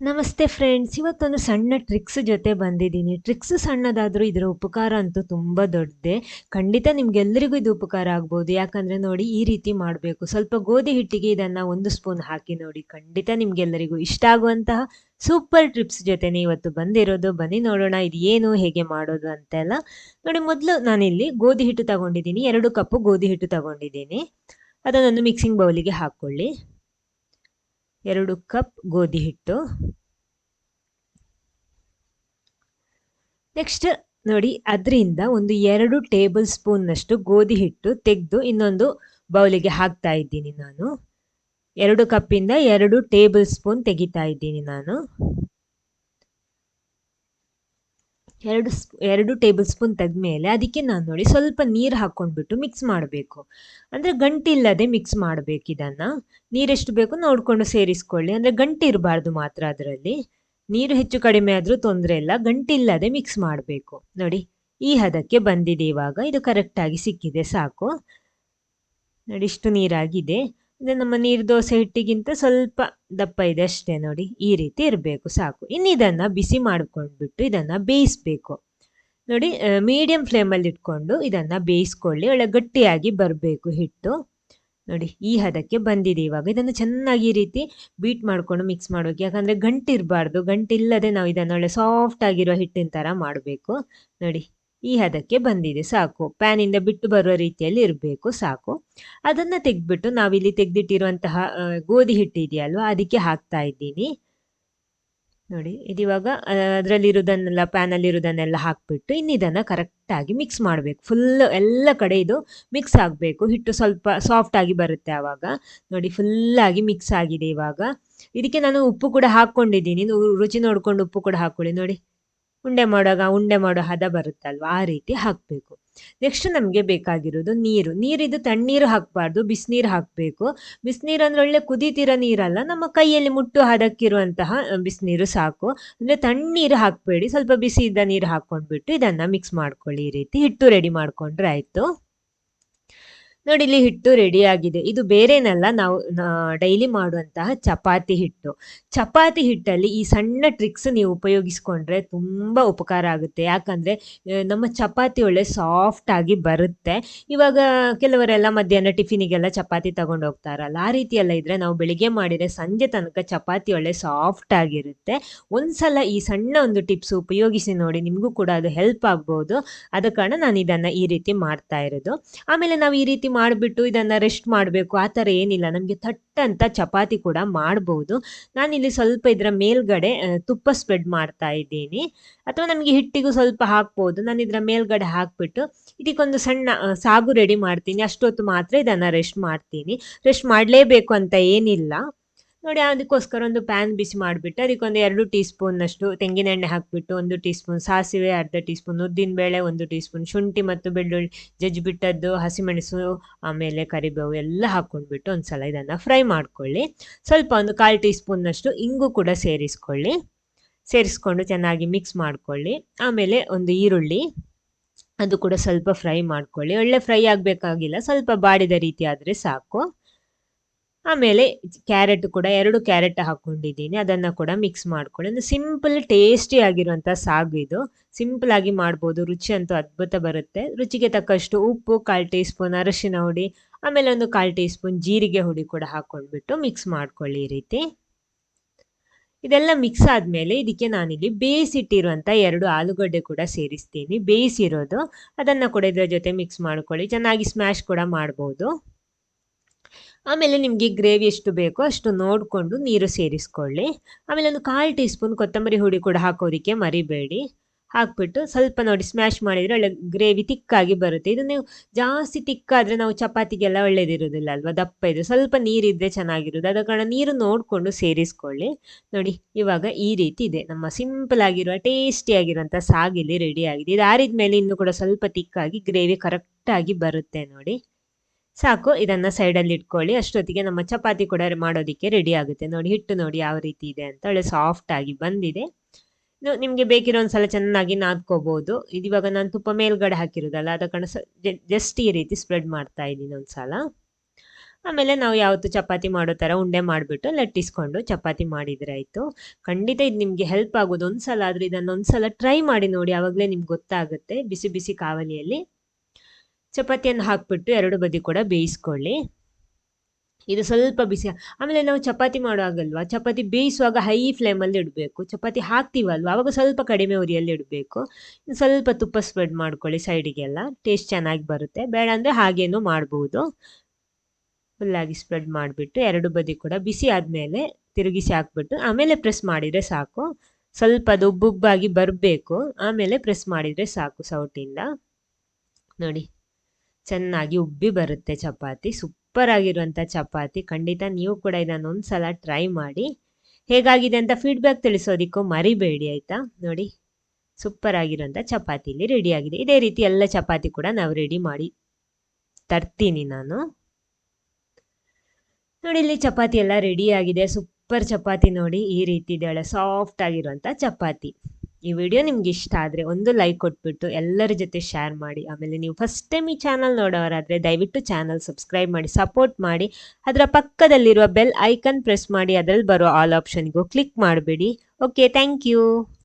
ನಮಸ್ತೆ ಫ್ರೆಂಡ್ಸ್ ಇವತ್ತೊಂದು ಸಣ್ಣ ಟ್ರಿಕ್ಸ್ ಜೊತೆ ಬಂದಿದ್ದೀನಿ. ಟ್ರಿಕ್ಸ್ ಸಣ್ಣದಾದರೂ ಇದರ ಉಪಕಾರ ಅಂತೂ ತುಂಬ ದೊಡ್ಡದೆ. ಖಂಡಿತ ನಿಮಗೆಲ್ಲರಿಗೂ ಇದು ಉಪಕಾರ ಆಗ್ಬೋದು. ಯಾಕಂದರೆ ನೋಡಿ, ಈ ರೀತಿ ಮಾಡಬೇಕು. ಸ್ವಲ್ಪ ಗೋಧಿ ಹಿಟ್ಟಿಗೆ ಇದನ್ನು ಒಂದು ಸ್ಪೂನ್ ಹಾಕಿ ನೋಡಿ. ಖಂಡಿತ ನಿಮಗೆಲ್ಲರಿಗೂ ಇಷ್ಟ ಆಗುವಂತಹ ಸೂಪರ್ ಟ್ರಿಪ್ಸ್ ಜೊತೆನೇ ಇವತ್ತು ಬಂದಿರೋದು. ಬನ್ನಿ ನೋಡೋಣ ಇದು ಏನು, ಹೇಗೆ ಮಾಡೋದು ಅಂತೆಲ್ಲ. ನೋಡಿ, ಮೊದಲು ನಾನಿಲ್ಲಿ ಗೋಧಿ ಹಿಟ್ಟು ತಗೊಂಡಿದ್ದೀನಿ. ಎರಡು ಕಪ್ಪು ಗೋಧಿ ಹಿಟ್ಟು ತಗೊಂಡಿದ್ದೀನಿ. ಅದನ್ನೊಂದು ಮಿಕ್ಸಿಂಗ್ ಬೌಲಿಗೆ ಹಾಕ್ಕೊಳ್ಳಿ. ಎರಡು ಕಪ್ ಗೋಧಿ ಹಿಟ್ಟು. ನೆಕ್ಸ್ಟ್ ನೋಡಿ, ಅದರಿಂದ ಒಂದು ಎರಡು ಟೇಬಲ್ ಸ್ಪೂನ್ನಷ್ಟು ಗೋಧಿ ಹಿಟ್ಟು ತೆಗೆದು ಇನ್ನೊಂದು ಬೌಲಿಗೆ ಹಾಕ್ತಾ ಇದ್ದೀನಿ ನಾನು. ಎರಡು ಕಪ್ಪಿಂದ ಎರಡು ಟೇಬಲ್ ಸ್ಪೂನ್ ತೆಗಿತಾ ಇದ್ದೀನಿ ನಾನು. ಎರಡು ಎರಡು ಟೇಬಲ್ ಸ್ಪೂನ್ ತೆಗೆದ್ಮೇಲೆ ಅದಕ್ಕೆ ನಾನು ನೋಡಿ ಸ್ವಲ್ಪ ನೀರು ಹಾಕ್ಕೊಂಡ್ಬಿಟ್ಟು ಮಿಕ್ಸ್ ಮಾಡಬೇಕು. ಅಂದರೆ ಗಂಟಿಲ್ಲದೆ ಮಿಕ್ಸ್ ಮಾಡಬೇಕು ಇದನ್ನು. ನೀರೆಷ್ಟು ಬೇಕು ನೋಡಿಕೊಂಡು ಸೇರಿಸ್ಕೊಳ್ಳಿ. ಅಂದರೆ ಗಂಟು ಇರಬಾರ್ದು ಮಾತ್ರ ಅದರಲ್ಲಿ. ನೀರು ಹೆಚ್ಚು ಕಡಿಮೆ ಆದರೂ ತೊಂದರೆ ಇಲ್ಲ. ಗಂಟಿಲ್ಲದೆ ಮಿಕ್ಸ್ ಮಾಡಬೇಕು. ನೋಡಿ, ಈ ಹದಕ್ಕೆ ಬಂದಿದೆ ಇವಾಗ. ಇದು ಕರೆಕ್ಟಾಗಿ ಸಿಕ್ಕಿದೆ ಸಾಕು. ನೋಡಿ, ಇಷ್ಟು ನೀರಾಗಿದೆ. ಅಂದರೆ ನಮ್ಮ ನೀರು ದೋಸೆ ಹಿಟ್ಟಿಗಿಂತ ಸ್ವಲ್ಪ ದಪ್ಪ ಇದೆ ಅಷ್ಟೇ ನೋಡಿ. ಈ ರೀತಿ ಇರಬೇಕು, ಸಾಕು. ಇನ್ನು ಇದನ್ನು ಬಿಸಿ ಮಾಡ್ಕೊಂಡ್ಬಿಟ್ಟು ಇದನ್ನು ಬೇಯಿಸ್ಬೇಕು. ನೋಡಿ ಮೀಡಿಯಂ ಫ್ಲೇಮಲ್ಲಿ ಇಟ್ಕೊಂಡು ಇದನ್ನು ಬೇಯಿಸ್ಕೊಳ್ಳಿ. ಒಳ್ಳೆ ಗಟ್ಟಿಯಾಗಿ ಬರಬೇಕು ಹಿಟ್ಟು. ನೋಡಿ, ಈ ಹದಕ್ಕೆ ಬಂದಿದೆ ಇವಾಗ. ಇದನ್ನು ಚೆನ್ನಾಗಿ ಈ ರೀತಿ ಬೀಟ್ ಮಾಡಿಕೊಂಡು ಮಿಕ್ಸ್ ಮಾಡಬೇಕು. ಯಾಕಂದರೆ ಗಂಟಿರಬಾರ್ದು. ಗಂಟಿಲ್ಲದೆ ನಾವು ಇದನ್ನು ಒಳ್ಳೆ ಸಾಫ್ಟ್ ಆಗಿರೋ ಹಿಟ್ಟಿನ ಥರ ಮಾಡಬೇಕು. ನೋಡಿ ಈ ಹದಕ್ಕೆ ಬಂದಿದೆ, ಸಾಕು. ಪ್ಯಾನಿಂದ ಬಿಟ್ಟು ಬರುವ ರೀತಿಯಲ್ಲಿ ಇರಬೇಕು, ಸಾಕು. ಅದನ್ನು ತೆಗೆದ್ಬಿಟ್ಟು ನಾವಿಲ್ಲಿ ತೆಗೆದಿಟ್ಟಿರುವಂತಹ ಗೋಧಿ ಹಿಟ್ಟು ಇದೆಯಲ್ವ ಅದಕ್ಕೆ ಹಾಕ್ತಾ ಇದ್ದೀನಿ. ನೋಡಿ ಇದಿವಾಗ ಅದರಲ್ಲಿರೋದನ್ನೆಲ್ಲ ಪ್ಯಾನಲ್ಲಿರೋದನ್ನೆಲ್ಲ ಹಾಕ್ಬಿಟ್ಟು ಇನ್ನು ಇದನ್ನು ಕರೆಕ್ಟಾಗಿ ಮಿಕ್ಸ್ ಮಾಡಬೇಕು. ಫುಲ್ ಎಲ್ಲ ಕಡೆ ಇದು ಮಿಕ್ಸ್ ಆಗಬೇಕು. ಹಿಟ್ಟು ಸ್ವಲ್ಪ ಸಾಫ್ಟ್ ಆಗಿ ಬರುತ್ತೆ ಆವಾಗ. ನೋಡಿ ಫುಲ್ಲಾಗಿ ಮಿಕ್ಸ್ ಆಗಿದೆ ಇವಾಗ. ಇದಕ್ಕೆ ನಾನು ಉಪ್ಪು ಕೂಡ ಹಾಕ್ಕೊಂಡಿದ್ದೀನಿ. ರುಚಿ ನೋಡ್ಕೊಂಡು ಉಪ್ಪು ಕೂಡ ಹಾಕ್ಕೊಳ್ಳಿ. ನೋಡಿ. ಉಂಡೆ ಮಾಡುವಾಗ ಉಂಡೆ ಮಾಡೋ ಹದ ಬರುತ್ತಲ್ವ? ಆ ರೀತಿ ಹಾಕಬೇಕು. ನೆಕ್ಸ್ಟ್ ನಮಗೆ ಬೇಕಾಗಿರೋದು ನೀರು. ನೀರಿದು ತಣ್ಣೀರು ಹಾಕಬಾರ್ದು, ಬಿಸಿನೀರು ಹಾಕಬೇಕು. ಬಿಸಿನೀರು ಅಂದರೆ ಒಳ್ಳೆ ಕುದೀತಿರೋ ನೀರಲ್ಲ, ನಮ್ಮ ಕೈಯಲ್ಲಿ ಮುಟ್ಟು ಹದಕ್ಕಿರುವಂತಹ ಬಿಸಿನೀರು ಸಾಕು. ಅಂದರೆ ತಣ್ಣೀರು ಹಾಕಬೇಡಿ. ಸ್ವಲ್ಪ ಬಿಸಿ ಇದ್ದ ನೀರು ಹಾಕ್ಕೊಂಡ್ಬಿಟ್ಟು ಇದನ್ನು ಮಿಕ್ಸ್ ಮಾಡ್ಕೊಳ್ಳಿ. ಈ ರೀತಿ ಹಿಟ್ಟು ರೆಡಿ ಮಾಡಿಕೊಂಡ್ರೆ ಆಯಿತು. ನೋಡಿ, ಇಲ್ಲಿ ಹಿಟ್ಟು ರೆಡಿ ಆಗಿದೆ. ಇದು ಬೇರೆನಲ್ಲ, ನಾವು ಡೈಲಿ ಮಾಡುವಂತಹ ಚಪಾತಿ ಹಿಟ್ಟು. ಚಪಾತಿ ಹಿಟ್ಟಲ್ಲಿ ಈ ಸಣ್ಣ ಟ್ರಿಕ್ಸ್ ನೀವು ಉಪಯೋಗಿಸ್ಕೊಂಡ್ರೆ ತುಂಬ ಉಪಕಾರ ಆಗುತ್ತೆ. ಯಾಕಂದರೆ ನಮ್ಮ ಚಪಾತಿ ಒಳ್ಳೆ ಸಾಫ್ಟ್ ಆಗಿ ಬರುತ್ತೆ. ಇವಾಗ ಕೆಲವರೆಲ್ಲ ಮಧ್ಯಾಹ್ನ ಟಿಫಿನಿಗೆಲ್ಲ ಚಪಾತಿ ತಗೊಂಡು ಹೋಗ್ತಾರಲ್ಲ, ಆ ರೀತಿ ಎಲ್ಲ ನಾವು ಬೆಳಿಗ್ಗೆ ಮಾಡಿದರೆ ಸಂಜೆ ತನಕ ಚಪಾತಿ ಒಳ್ಳೆ ಸಾಫ್ಟ್ ಆಗಿರುತ್ತೆ. ಒಂದ್ಸಲ ಈ ಸಣ್ಣ ಒಂದು ಟಿಪ್ಸ್ ಉಪಯೋಗಿಸಿ ನೋಡಿ, ನಿಮಗೂ ಕೂಡ ಅದು ಹೆಲ್ಪ್ ಆಗ್ಬೋದು. ಆದ ಕಾರಣ ನಾನು ಇದನ್ನು ಈ ರೀತಿ ಮಾಡ್ತಾ ಇರೋದು. ಆಮೇಲೆ ನಾವು ಈ ರೀತಿ ಮಾಡಿಬಿಟ್ಟು ಇದನ್ನು ರೆಸ್ಟ್ ಮಾಡಬೇಕು. ಆ ಥರ ಏನಿಲ್ಲ. ನಮಗೆ ಥಟ್ಟಂತ ಚಪಾತಿ ಕೂಡ ಮಾಡ್ಬೋದು. ನಾನಿಲ್ಲಿ ಸ್ವಲ್ಪ ಇದರ ಮೇಲ್ಗಡೆ ತುಪ್ಪ ಸ್ಪ್ರೆಡ್ ಮಾಡ್ತಾ ಇದ್ದೀನಿ. ಅಥವಾ ನಮಗೆ ಹಿಟ್ಟಿಗೂ ಸ್ವಲ್ಪ ಹಾಕ್ಬೋದು. ನಾನು ಇದರ ಮೇಲ್ಗಡೆ ಹಾಕ್ಬಿಟ್ಟು ಇದಕ್ಕೊಂದು ಸಣ್ಣ ಸಾಗು ರೆಡಿ ಮಾಡ್ತೀನಿ. ಅಷ್ಟೊತ್ತು ಮಾತ್ರ ಇದನ್ನು ರೆಸ್ಟ್ ಮಾಡ್ತೀನಿ. ರೆಸ್ಟ್ ಮಾಡಲೇಬೇಕು ಅಂತ ಏನಿಲ್ಲ. ನೋಡಿ, ಅದಕ್ಕೋಸ್ಕರ ಒಂದು ಪ್ಯಾನ್ ಬಿಸಿ ಮಾಡಿಬಿಟ್ಟು, ಅದಕ್ಕೊಂದು ಎರಡು ಟೀ ಸ್ಪೂನ್ನಷ್ಟು ತೆಂಗಿನ ಎಣ್ಣೆ ಹಾಕಿಬಿಟ್ಟು, ಒಂದು ಟೀ ಸ್ಪೂನ್ ಸಾಸಿವೆ, ಅರ್ಧ ಟೀ ಸ್ಪೂನ್ ಬೇಳೆ ಒಂದು ಟೀ ಸ್ಪೂನ್ ಶುಂಠಿ ಮತ್ತು ಬೆಳ್ಳುಳ್ಳಿ ಜಜ್ಜಿಬಿಟ್ಟದ್ದು ಹಸಿಮೆಣಸು, ಆಮೇಲೆ ಕರಿಬೇವು ಎಲ್ಲ ಹಾಕ್ಕೊಂಡ್ಬಿಟ್ಟು ಒಂದು ಸಲ ಇದನ್ನು ಫ್ರೈ ಮಾಡ್ಕೊಳ್ಳಿ. ಸ್ವಲ್ಪ ಒಂದು ಕಾಲು ಟೀ ಸ್ಪೂನ್ನಷ್ಟು ಇಂಗು ಕೂಡ ಸೇರಿಸ್ಕೊಳ್ಳಿ. ಸೇರಿಸ್ಕೊಂಡು ಚೆನ್ನಾಗಿ ಮಿಕ್ಸ್ ಮಾಡ್ಕೊಳ್ಳಿ. ಆಮೇಲೆ ಒಂದು ಈರುಳ್ಳಿ, ಅದು ಕೂಡ ಸ್ವಲ್ಪ ಫ್ರೈ ಮಾಡ್ಕೊಳ್ಳಿ. ಒಳ್ಳೆ ಫ್ರೈ ಆಗಬೇಕಾಗಿಲ್ಲ, ಸ್ವಲ್ಪ ಬಾಡಿದ ರೀತಿ ಆದರೆ ಸಾಕು. ಆಮೇಲೆ ಕ್ಯಾರೆಟ್ ಕೂಡ ಎರಡು ಕ್ಯಾರೆಟ್ ಹಾಕ್ಕೊಂಡಿದ್ದೀನಿ ಅದನ್ನು ಕೂಡ ಮಿಕ್ಸ್ ಮಾಡ್ಕೊಳ್ಳಿ. ಒಂದು ಸಿಂಪಲ್ ಟೇಸ್ಟಿ ಆಗಿರುವಂಥ ಸಾಗು ಇದು. ಸಿಂಪಲ್ ಆಗಿ ಮಾಡ್ಬೋದು. ರುಚಿ ಅಂತೂ ಅದ್ಭುತ ಬರುತ್ತೆ. ರುಚಿಗೆ ತಕ್ಕಷ್ಟು ಉಪ್ಪು, ಕಾಲು ಟೀ ಸ್ಪೂನ್ ಅರಶಿನ ಹುಡಿ, ಆಮೇಲೆ ಒಂದು ಕಾಲು ಟೀ ಸ್ಪೂನ್ ಜೀರಿಗೆ ಹುಡಿ ಕೂಡ ಹಾಕ್ಕೊಂಡ್ಬಿಟ್ಟು ಮಿಕ್ಸ್ ಮಾಡ್ಕೊಳ್ಳಿ ಈ ರೀತಿ. ಇದೆಲ್ಲ ಮಿಕ್ಸ್ ಆದಮೇಲೆ ಇದಕ್ಕೆ ನಾನಿಲ್ಲಿ ಬೇಯಿಸಿಟ್ಟಿರುವಂಥ ಎರಡು ಆಲೂಗಡ್ಡೆ ಕೂಡ ಸೇರಿಸ್ತೀನಿ. ಬೇಯಿಸಿರೋದು. ಅದನ್ನು ಕೂಡ ಇದರ ಜೊತೆ ಮಿಕ್ಸ್ ಮಾಡ್ಕೊಳ್ಳಿ. ಚೆನ್ನಾಗಿ ಸ್ಮ್ಯಾಶ್ ಕೂಡ ಮಾಡ್ಬೋದು. ಆಮೇಲೆ ನಿಮಗೆ ಗ್ರೇವಿ ಎಷ್ಟು ಬೇಕೋ ಅಷ್ಟು ನೋಡಿಕೊಂಡು ನೀರು ಸೇರಿಸ್ಕೊಳ್ಳಿ. ಆಮೇಲೆ ಒಂದು ಕಾಲು ಟೀ ಸ್ಪೂನ್ ಕೊತ್ತಂಬರಿ ಹುಡಿ ಕೂಡ ಹಾಕೋದಕ್ಕೆ ಮರಿಬೇಡಿ. ಹಾಕ್ಬಿಟ್ಟು ಸ್ವಲ್ಪ ನೋಡಿ ಸ್ಮ್ಯಾಶ್ ಮಾಡಿದರೆ ಒಳ್ಳೆ ಗ್ರೇವಿ ತಿಕ್ಕಾಗಿ ಬರುತ್ತೆ. ಇದು ನೀವು ಜಾಸ್ತಿ ತಿಕ್ಕಾದರೆ ನಾವು ಚಪಾತಿಗೆಲ್ಲ ಒಳ್ಳೇದಿರೋದಿಲ್ಲ ಅಲ್ವಾ? ದಪ್ಪ ಇದೆ ಸ್ವಲ್ಪ ನೀರಿದ್ದರೆ ಚೆನ್ನಾಗಿರೋದು ಅದ ಕಾರಣ ನೀರು ನೋಡಿಕೊಂಡು ಸೇರಿಸ್ಕೊಳ್ಳಿ. ನೋಡಿ ಇವಾಗ ಈ ರೀತಿ ಇದೆ. ನಮ್ಮ ಸಿಂಪಲ್ ಆಗಿರುವ ಟೇಸ್ಟಿ ಆಗಿರುವಂಥ ಸಾಗಿಲಿ ರೆಡಿ ಆಗಿದೆ. ಇದು ಆರಿದ ಮೇಲೆ ಇನ್ನೂ ಕೂಡ ಸ್ವಲ್ಪ ತಿಕ್ಕಾಗಿ ಗ್ರೇವಿ ಕರೆಕ್ಟಾಗಿ ಬರುತ್ತೆ ನೋಡಿ. ಸಾಕು, ಇದನ್ನು ಸೈಡಲ್ಲಿ ಇಟ್ಕೊಳ್ಳಿ. ಅಷ್ಟೊತ್ತಿಗೆ ನಮ್ಮ ಚಪಾತಿ ಕೂಡ ಮಾಡೋದಕ್ಕೆ ರೆಡಿ ಆಗುತ್ತೆ. ನೋಡಿ, ಹಿಟ್ಟು ನೋಡಿ ಯಾವ ರೀತಿ ಇದೆ ಅಂತ. ಒಳ್ಳೆ ಸಾಫ್ಟ್ ಆಗಿ ಬಂದಿದೆ. ನಿಮಗೆ ಬೇಕಿರೋ ಒಂದ್ಸಲ ಚೆನ್ನಾಗಿ ನಾದ್ಕೋಬಹುದು ಇವಾಗ ನಾನು ತುಪ್ಪ ಮೇಲ್ಗಡೆ ಹಾಕಿರೋದಲ್ಲ, ಅದ ಕಣ ಜಸ್ಟ್ ಈ ರೀತಿ ಸ್ಪ್ರೆಡ್ ಮಾಡ್ತಾ ಇದ್ದೀನಿ ಒಂದ್ಸಲ. ಆಮೇಲೆ ನಾವು ಯಾವತ್ತು ಚಪಾತಿ ಮಾಡೋ ಥರ ಉಂಡೆ ಮಾಡಿಬಿಟ್ಟು ಲಟ್ಟಿಸ್ಕೊಂಡು ಚಪಾತಿ ಮಾಡಿದರೆ ಆಯಿತು. ಖಂಡಿತ ಇದು ನಿಮಗೆ ಹೆಲ್ಪ್ ಆಗೋದು. ಒಂದ್ಸಲ ಸಲ ಆದರೂ ಇದನ್ನು ಒಂದು ಸಲ ಟ್ರೈ ಮಾಡಿ ನೋಡಿ ಆವಾಗಲೇ ನಿಮ್ಗೆ ಗೊತ್ತಾಗುತ್ತೆ. ಬಿಸಿ ಬಿಸಿ ಕಾವಲಿಯಲ್ಲಿ. ಚಪಾತಿಯನ್ನು ಹಾಕ್ಬಿಟ್ಟು ಎರಡು ಬದಿ ಕೂಡ ಬೇಯಿಸ್ಕೊಳ್ಳಿ. ಇದು ಸ್ವಲ್ಪ ಬಿಸಿ ಆಮೇಲೆ ನಾವು ಚಪಾತಿ ಮಾಡುವಾಗಲ್ವಾ, ಚಪಾತಿ ಬೇಯಿಸುವಾಗ ಹೈ ಫ್ಲೇಮಲ್ಲಿ ಇಡಬೇಕು. ಚಪಾತಿ ಹಾಕ್ತೀವಲ್ವ, ಅವಾಗ ಸ್ವಲ್ಪ ಕಡಿಮೆ ಉರಿಯಲ್ಲಿ ಇಡಬೇಕು. ಸ್ವಲ್ಪ ತುಪ್ಪ ಸ್ಪ್ರೆಡ್ ಮಾಡ್ಕೊಳ್ಳಿ ಸೈಡಿಗೆಲ್ಲ ಟೇಸ್ಟ್ ಚೆನ್ನಾಗಿ ಬರುತ್ತೆ. ಬೇಡ ಅಂದರೆ ಹಾಗೇನೂ ಮಾಡ್ಬೋದು. ಫುಲ್ಲಾಗಿ ಸ್ಪ್ರೆಡ್ ಮಾಡಿಬಿಟ್ಟು ಎರಡು ಬದಿ ಕೂಡ ಬಿಸಿ ಆದಮೇಲೆ ತಿರುಗಿಸಿ ಹಾಕ್ಬಿಟ್ಟು ಆಮೇಲೆ ಪ್ರೆಸ್ ಮಾಡಿದರೆ ಸಾಕು. ಸ್ವಲ್ಪ ಅದು ಉಬ್ಬುಬ್ಬಾಗಿ ಬರಬೇಕು, ಆಮೇಲೆ ಪ್ರೆಸ್ ಮಾಡಿದರೆ ಸಾಕು ಸೌಟಿಂದ. ನೋಡಿ. ಚೆನ್ನಾಗಿ ಉಬ್ಬಿ ಬರುತ್ತೆ ಚಪಾತಿ. ಸೂಪರ್ ಆಗಿರುವಂಥ ಚಪಾತಿ. ಖಂಡಿತ ನೀವು ಕೂಡ ಇದನ್ನು ಒಂದು ಸಲ ಟ್ರೈ ಮಾಡಿ. ಹೇಗಾಗಿದೆ ಅಂತ ಫೀಡ್ಬ್ಯಾಕ್ ತಿಳಿಸೋದಿಕ್ಕೂ ಮರಿಬೇಡಿ, ಆಯಿತಾ? ನೋಡಿ ಸೂಪರ್ ಆಗಿರೋಂಥ ಚಪಾತಿ ಇಲ್ಲಿ ರೆಡಿ ಆಗಿದೆ. ಇದೇ ರೀತಿ ಎಲ್ಲ ಚಪಾತಿ ಕೂಡ ನಾವು ರೆಡಿ ಮಾಡಿ ತರ್ತೀನಿ ನಾನು. ನೋಡಿ, ಇಲ್ಲಿ ಚಪಾತಿ ಎಲ್ಲ ರೆಡಿ ಆಗಿದೆ. ಸೂಪರ್ ಚಪಾತಿ ನೋಡಿ, ಈ ರೀತಿ ಇದೆಯಲ್ಲ ಸಾಫ್ಟ್ ಆಗಿರುವಂಥ ಚಪಾತಿ. ಈ ವಿಡಿಯೋ ನಿಮ್ಗೆ ಇಷ್ಟ ಆದರೆ ಒಂದು ಲೈಕ್ ಕೊಟ್ಬಿಟ್ಟು ಎಲ್ಲರ ಜೊತೆ ಶೇರ್ ಮಾಡಿ. ಆಮೇಲೆ ನೀವು ಫಸ್ಟ್ ಟೈಮ್ ಈ ಚಾನಲ್ ನೋಡೋರಾದರೆ ದಯವಿಟ್ಟು ಚಾನಲ್ ಸಬ್ಸ್ಕ್ರೈಬ್ ಮಾಡಿ ಸಪೋರ್ಟ್ ಮಾಡಿ. ಅದರ ಪಕ್ಕದಲ್ಲಿರುವ ಬೆಲ್ ಐಕನ್ ಪ್ರೆಸ್ ಮಾಡಿ, ಅದರಲ್ಲಿ ಬರೋ ಆಲ್ ಆಪ್ಷನ್ಗೂ ಕ್ಲಿಕ್ ಮಾಡಬೇಡಿ. Okay thank you